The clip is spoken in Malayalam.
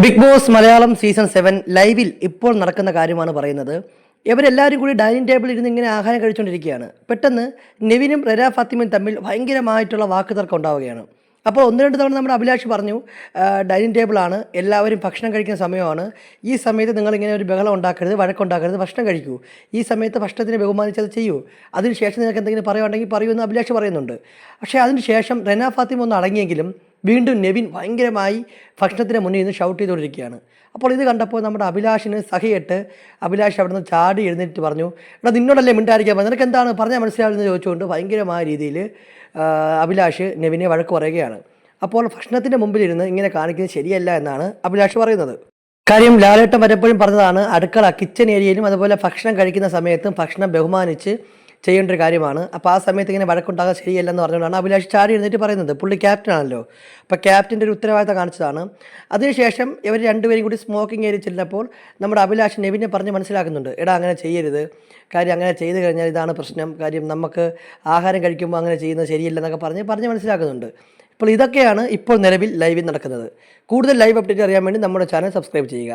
Bigg Boss Malayalam season seven ലൈവിൽ ഇപ്പോൾ നടക്കുന്ന കാര്യമാണ് പറയുന്നത്. ഇവരെല്ലാവരും കൂടി ഡൈനിങ് ടേബിളിൽ ഇരുന്ന് ഇങ്ങനെ ആഹാരം കഴിച്ചുകൊണ്ടിരിക്കുകയാണ്. പെട്ടെന്ന് നെവിനും റെര ഫാത്തിമയും തമ്മിൽ ഭയങ്കരമായിട്ടുള്ള വാക്ക് തർക്കം ഉണ്ടാവുകയാണ്. അപ്പോൾ ഒന്ന് രണ്ട് തവണ നമ്മുടെ അഭിലാഷ് പറഞ്ഞു ഡൈനിങ് ടേബിളാണ് എല്ലാവരും ഭക്ഷണം കഴിക്കുന്ന സമയമാണ്. ഈ സമയത്ത് നിങ്ങളിങ്ങനെ ഒരു ബഹളം ഉണ്ടാക്കരുത് വഴക്കുണ്ടാക്കരുത് ഭക്ഷണം കഴിക്കൂ. ഈ സമയത്ത് ഭക്ഷണത്തിനെ ബഹുമാനിച്ചത് ചെയ്യൂ. അതിനുശേഷം നിങ്ങൾക്ക് എന്തെങ്കിലും പറയുകയാണെങ്കിൽ പറയുമെന്ന് അഭിലാഷ് പറയുന്നുണ്ട്. പക്ഷേ അതിനുശേഷം റെന ഫാത്തിമ ഒന്ന് അടങ്ങിയെങ്കിലും വീണ്ടും നെവിൻ ഭയങ്കരമായി ഭക്ഷണത്തിന് മുന്നിൽ നിന്ന് ഷൗട്ട് ചെയ്തുകൊണ്ടിരിക്കുകയാണ്. അപ്പോൾ ഇത് കണ്ടപ്പോൾ നമ്മുടെ അഭിലാഷിന് സഹയിട്ട് അഭിലാഷ് അവിടെ നിന്ന് ചാടി എഴുന്നേറ്റ് പറഞ്ഞു എടാ നിന്നോടല്ലേ മിണ്ടായിരിക്കാൻ പറഞ്ഞു നിനക്ക് എന്താണ് പറഞ്ഞാൽ മനസ്സിലാവുന്നത് ചോദിച്ചുകൊണ്ട് ഭയങ്കരമായ രീതിയിൽ അഭിലാഷ് നെവിനെ വഴക്ക് പറയുകയാണ്. അപ്പോൾ ഭക്ഷണത്തിന്റെ മുമ്പിലിരുന്ന് ഇങ്ങനെ കാണിക്കുന്നത് ശരിയല്ല എന്നാണ് അഭിലാഷ് പറയുന്നത്. കാര്യം ലാലേട്ടൻ വരപ്പോഴും പറഞ്ഞതാണ് അടുക്കള കിച്ചൺ ഏരിയയിലും അതുപോലെ ഭക്ഷണം കഴിക്കുന്ന സമയത്തും ഭക്ഷണം ബഹുമാനിച്ച് ചെയ്യേണ്ട ഒരു കാര്യമാണ്. അപ്പോൾ ആ സമയത്ത് ഇങ്ങനെ വഴക്കുണ്ടാകാൻ ശരിയല്ലെന്ന് പറഞ്ഞുകൊണ്ടാണ് അഭിലാഷ് ചാടി എഴുന്നേറ്റ് പറയുന്നത്. പുള്ളി ക്യാപ്റ്റൻ ആണല്ലോ. അപ്പോൾ ക്യാപ്റ്റന്റെ ഒരു ഉത്തരവാദിത്തം കാണിച്ചതാണ്. അതിനുശേഷം ഇവർ രണ്ടുപേരും കൂടി സ്മോക്കിംഗ് ഏരിയ ചെല്ലുമ്പോൾ നമ്മുടെ അഭിലാഷ് നെവിനെ പറഞ്ഞ് മനസ്സിലാക്കുന്നുണ്ട്. എടാ അങ്ങനെ ചെയ്യരുത്. കാര്യം അങ്ങനെ ചെയ്തു കഴിഞ്ഞാൽ ഇതാണ് പ്രശ്നം. കാര്യം നമുക്ക് ആഹാരം കഴിക്കുമ്പോൾ അങ്ങനെ ചെയ്യുന്നത് ശരിയല്ല എന്നൊക്കെ പറഞ്ഞ് പറഞ്ഞ് മനസ്സിലാക്കുന്നുണ്ട്. ഇപ്പോൾ ഇതൊക്കെയാണ് ഇപ്പോൾ നിലവിൽ ലൈവിൽ നടക്കുന്നത്. കൂടുതൽ ലൈവ് അപ്ഡേറ്റ് അറിയാൻ വേണ്ടി നമ്മുടെ ചാനൽ സബ്സ്ക്രൈബ് ചെയ്യുക.